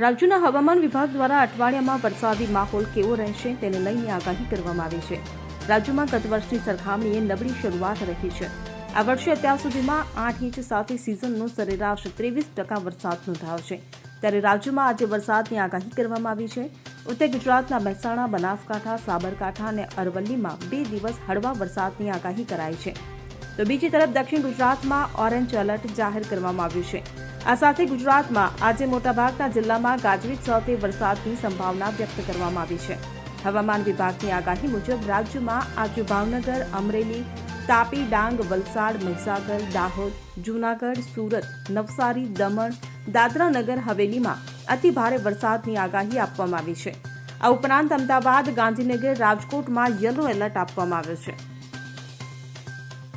રાજ્યના હવામાન વિભાગ દ્વારા અઠવાડિયામાં વરસાદી માહોલ કેવો રહેશે તેને લઈને આગાહી કરવામાં આવી છે. રાજ્યમાં ગત વર્ષની સરખામણીએ નબળી શરૂઆત રહી છે. આ વર્ષે અત્યાર સુધીમાં આઠ ઇંચ સાથે સિઝનનો સરેરાશ ત્રેવીસ ટકા વરસાદ નોંધાયો છે. ત્યારે રાજ્યમાં આજે વરસાદની આગાહી કરવામાં આવી છે. ઉત્તર ગુજરાતના મહેસાણા, બનાસકાંઠા, સાબરકાંઠા અને અરવલ્લીમાં બે દિવસ હળવા વરસાદની આગાહી કરાઈ છે. તો બીજી તરફ દક્ષિણ ગુજરાતમાં ઓરેન્જ એલર્ટ જાહેર કરવામાં આવ્યું છે. આ સાથે ગુજરાતમાં આજે મોટાભાગના જિલ્લામાં ગાજવીજ સાથે વરસાદની સંભાવના વ્યક્ત કરવામાં આવી છે. હવામાન વિભાગની આગાહી મુજબ રાજ્યમાં આજે ભાવનગર, અમરેલી, તાપી, ડાંગ, વલસાડ, મહીસાગર, દાહોદ, જૂનાગઢ, સુરત, નવસારી, દમણ, દાદરા નગર, હવેલીમાં અતિ ભારે વરસાદની આગાહી આપવામાં આવી છે. આ ઉપરાંત અમદાવાદ, ગાંધીનગર, રાજકોટમાં યલો એલર્ટ આપવામાં આવ્યો છે.